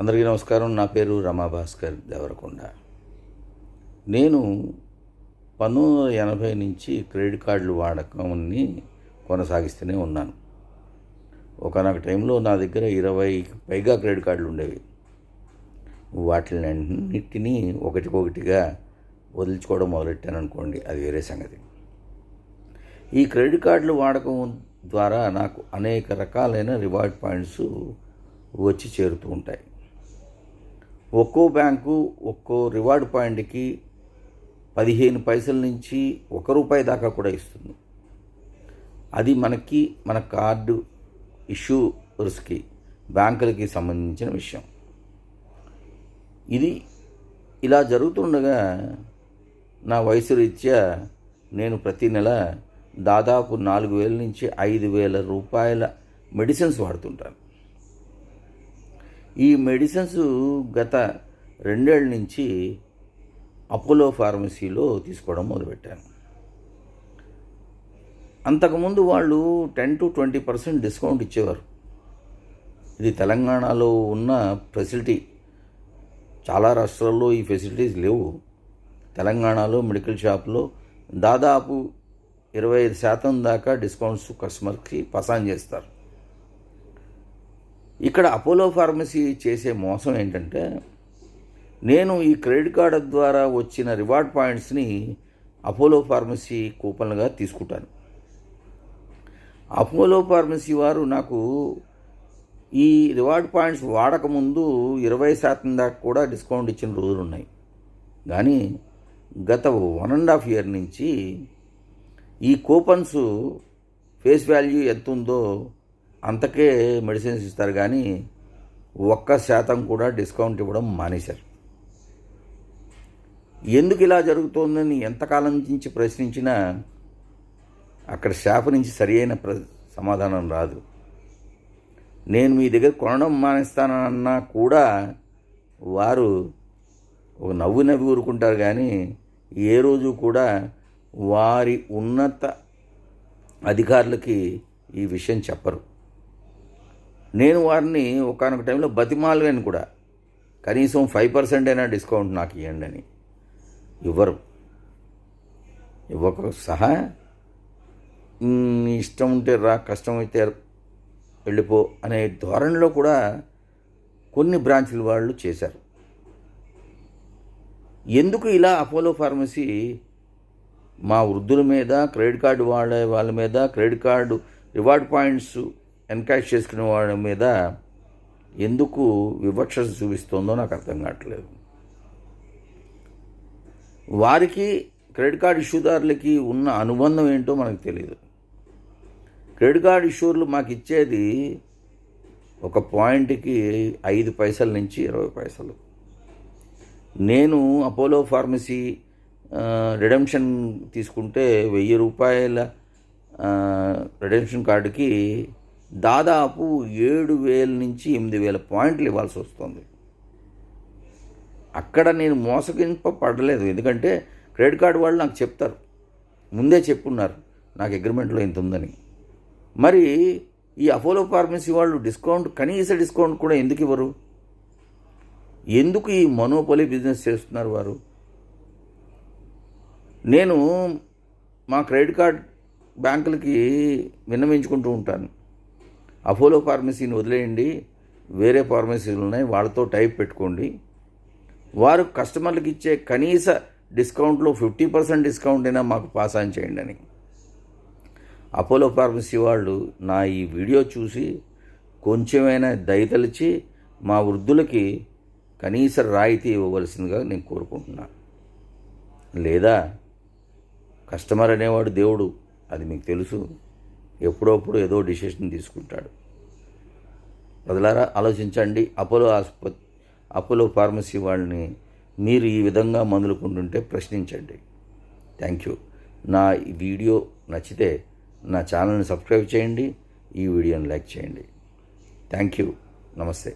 అందరికీ నమస్కారం. నా పేరు రమాభాస్కర్ దేవరకొండ. నేను పంతొమ్మిది వందల ఎనభై నుంచి క్రెడిట్ కార్డులు వాడకంని కొనసాగిస్తూనే ఉన్నాను. ఒకనొక టైంలో నా దగ్గర ఇరవై పైగా క్రెడిట్ కార్డులు ఉండేవి. వాటిని అన్నిటినీ ఒకటికొకటిగా వదిలించుకోవడం మొదలెట్టాను అనుకోండి అది వేరే సంగతి. ఈ క్రెడిట్ కార్డులు వాడకం ద్వారా నాకు అనేక రకాలైన రివార్డ్ పాయింట్స్ వచ్చి చేరుతూ ఉంటాయి. ఒక్కో బ్యాంకు ఒక్కో రివార్డ్ పాయింట్కి పదిహేను పైసల నుంచి ఒక రూపాయి దాకా కూడా ఇస్తుంది. అది మనకి మన కార్డు ఇష్యూర్స్కి బ్యాంకులకి సంబంధించిన విషయం. ఇది ఇలా జరుగుతుండగా నా వయసు రీత్యా నేను ప్రతి నెల దాదాపు నాలుగు వేల నుంచి ఐదు వేల రూపాయల మెడిసిన్స్ వాడుతుంటాను. ఈ మెడిసిన్స్ గత రెండేళ్ళ నుంచి అపోలో ఫార్మసీలో తీసుకోవడం మొదలుపెట్టాను అంతకుముందు వాళ్ళు ten to twenty percent discount ఇచ్చేవారు. ఇది తెలంగాణలో ఉన్న ఫెసిలిటీ. చాలా రాష్ట్రాల్లో ఈ ఫెసిలిటీస్ లేవు. తెలంగాణలో మెడికల్ షాప్లో దాదాపు ఇరవై ఐదు శాతం దాకా డిస్కౌంట్స్ కస్టమర్కి పసాన్ చేస్తారు. ఇక్కడ అపోలో ఫార్మసీ చేసే మోసం ఏంటంటే నేను ఈ క్రెడిట్ కార్డు ద్వారా వచ్చిన రివార్డ్ పాయింట్స్ని అపోలో ఫార్మసీ కూపన్లుగా తీసుకుంటాను. అపోలో ఫార్మసీ వారు నాకు ఈ రివార్డ్ పాయింట్స్ వాడకముందు ఇరవై శాతం దాకా కూడా డిస్కౌంట్ ఇచ్చిన రోజులు ఉన్నాయి కానీ గత వన్ అండ్ హాఫ్ ఇయర్ నుంచి ఈ కూపన్స్ ఫేస్ వాల్యూ ఎంత ఉందో అంతకే మెడిసిన్స్ ఇస్తారు కానీ ఒక్క శాతం కూడా డిస్కౌంట్ ఇవ్వడం మానేశారు. ఎందుకు ఇలా జరుగుతోందని ఎంతకాలం నుంచి ప్రశ్నించినా అక్కడ స్టాఫ్ నుంచి సరి అయిన ప్ర సమాధానం రాదు. నేను మీ దగ్గర కొనడం మానేస్తానన్నా కూడా వారు ఒక నవ్వు నవ్వి ఊరుకుంటారు కానీ ఏ రోజు కూడా వారి ఉన్నత అధికారులకి ఈ విషయం చెప్పరు. నేను వారిని ఒకనొక టైంలో బతిమాలవేను కూడా. కనీసం ఫైవ్ పర్సెంట్ అయినా డిస్కౌంట్ నాకు ఇవ్వండి అని. ఇవ్వరు. ఇవ్వక సహా. ఇష్టం ఉంటే రా కష్టం అయితే వెళ్ళిపో అనే ధోరణిలో కూడా కొన్ని బ్రాంచ్ల వాళ్ళు చేశారు. ఎందుకు ఇలా అపోలో ఫార్మసీ మా వృద్ధుల మీద క్రెడిట్ కార్డు వాడే వాళ్ళ మీద credit card reward points encourage చేసుకునే వాడి మీద ఎందుకు వివక్ష చూపిస్తుందో నాకు అర్థం కావట్లేదు. వారికి క్రెడిట్ కార్డు ఇష్యూదారులకి ఉన్న అనుబంధం ఏంటో మనకు తెలియదు క్రెడిట్ కార్డు ఇష్యూర్లు మాకు ఇచ్చేది ఒక పాయింట్కి ఐదు పైసల నుంచి ఇరవై పైసలు. నేను అపోలో ఫార్మసీ రిడెంప్షన్ తీసుకుంటే వెయ్యి రూపాయల రిడెంప్షన్ కార్డుకి దాదాపు ఏడు వేల నుంచి ఎనిమిది వేల పాయింట్లు ఇవ్వాల్సి వస్తుంది. అక్కడ నేను మోసగింప పడలేదు ఎందుకంటే క్రెడిట్ కార్డు వాళ్ళు నాకు చెప్తారు. ముందే చెప్పున్నారు నాకు అగ్రిమెంట్లో ఇంత ఉందని. మరి ఈ అపోలో ఫార్మసీ వాళ్ళు డిస్కౌంట్ కనీస డిస్కౌంట్ కూడా ఎందుకు ఇవ్వరు? ఎందుకు ఈ మనోపలి బిజినెస్ చేస్తున్నారు వారు? నేను మా క్రెడిట్ కార్డ్ బ్యాంకులకి విన్నవించుకుంటూ ఉంటాను. అపోలో ఫార్మసీని వదిలేయండి వేరే ఫార్మసీలు ఉన్నాయి వాళ్ళతో టైప్ పెట్టుకోండి. వారు కస్టమర్లకు ఇచ్చే కనీస డిస్కౌంట్లో ఫిఫ్టీ పర్సెంట్ డిస్కౌంట్ అయినా మాకు పాస్ ఆన్ చేయండి అని. అపోలో ఫార్మసీ వాళ్ళు నా ఈ వీడియో చూసి కొంచెమైనా దయతలిచి మా వృద్ధులకి కనీస రాయితీ ఇవ్వవలసిందిగా నేను కోరుకుంటున్నా. లేదా కస్టమర్ అనేవాడు దేవుడు అది మీకు తెలుసు. ఎప్పుడప్పుడు ఏదో డిసిషన్ తీసుకుంటాడు. ప్రజలారా ఆలోచించండి. అపోలో ఆసుపత్రి అపోలో ఫార్మసీ వాళ్ళని మీరు ఈ విధంగా మందులు కొంటుంటే ప్రశ్నించండి. థ్యాంక్ యూ నా వీడియో నచ్చితే నా ఛానల్ని సబ్స్క్రైబ్ చేయండి. ఈ వీడియోని లైక్ చేయండి. థ్యాంక్ యూ నమస్తే.